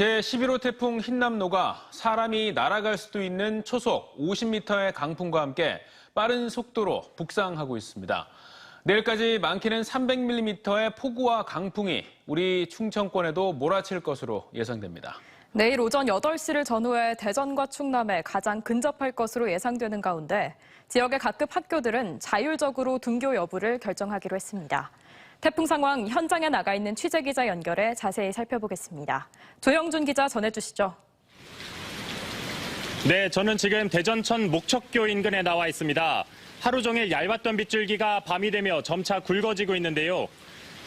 제11호 태풍 흰남노가 사람이 날아갈 수도 있는 초속 50m의 강풍과 함께 빠른 속도로 북상하고 있습니다. 내일까지 많게는 300mm의 폭우와 강풍이 우리 충청권에도 몰아칠 것으로 예상됩니다. 내일 오전 8시를 전후해 대전과 충남에 가장 근접할 것으로 예상되는 가운데 지역의 각급 학교들은 자율적으로 등교 여부를 결정하기로 했습니다. 태풍 상황 현장에 나가 있는 취재 기자 연결해 자세히 살펴보겠습니다. 조영준 기자 전해주시죠. 네, 저는 지금 대전천 목척교 인근에 나와 있습니다. 하루 종일 얇았던 빗줄기가 밤이 되며 점차 굵어지고 있는데요.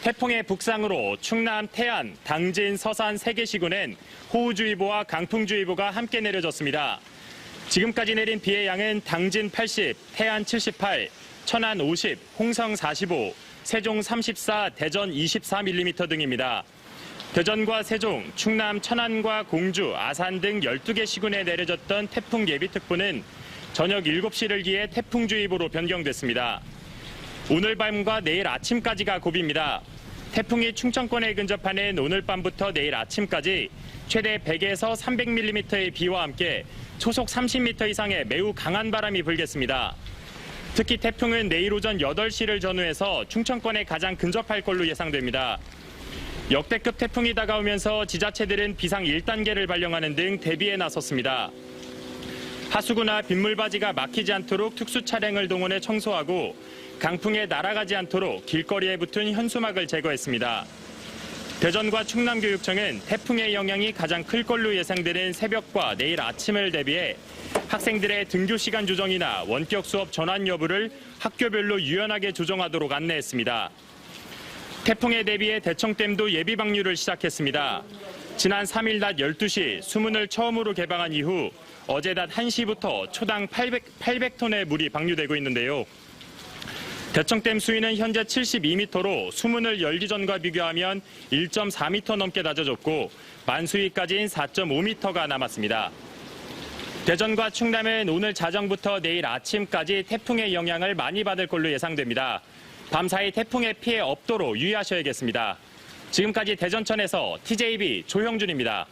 태풍의 북상으로 충남, 태안, 당진, 서산 세 개 시군엔 호우주의보와 강풍주의보가 함께 내려졌습니다. 지금까지 내린 비의 양은 당진 80, 태안 78, 천안 50, 홍성 45, 세종 34, 대전 24mm 등입니다. 대전과 세종, 충남, 천안과 공주, 아산 등 12개 시군에 내려졌던 태풍 예비특보는 저녁 7시를 기해 태풍주의보로 변경됐습니다. 오늘 밤과 내일 아침까지가 고비입니다. 태풍이 충청권에 근접하는 오늘 밤부터 내일 아침까지 최대 100에서 300mm의 비와 함께 초속 30m 이상의 매우 강한 바람이 불겠습니다. 특히 태풍은 내일 오전 8시를 전후해서 충청권에 가장 근접할 걸로 예상됩니다. 역대급 태풍이 다가오면서 지자체들은 비상 1단계를 발령하는 등 대비에 나섰습니다. 하수구나 빗물바지가 막히지 않도록 특수 차량을 동원해 청소하고 강풍에 날아가지 않도록 길거리에 붙은 현수막을 제거했습니다. 대전과 충남교육청은 태풍의 영향이 가장 클 걸로 예상되는 새벽과 내일 아침을 대비해 학생들의 등교 시간 조정이나 원격 수업 전환 여부를 학교별로 유연하게 조정하도록 안내했습니다. 태풍에 대비해 대청댐도 예비 방류를 시작했습니다. 지난 3일 낮 12시 수문을 처음으로 개방한 이후 어제 낮 1시부터 초당 800, 800톤의 물이 방류되고 있는데요. 대청댐 수위는 현재 72m로 수문을 열기 전과 비교하면 1.4m 넘게 낮아졌고 만수위까지인 4.5m가 남았습니다. 대전과 충남은 오늘 자정부터 내일 아침까지 태풍의 영향을 많이 받을 걸로 예상됩니다. 밤사이 태풍의 피해 없도록 유의하셔야겠습니다. 지금까지 대전천에서 TJB 조형준입니다.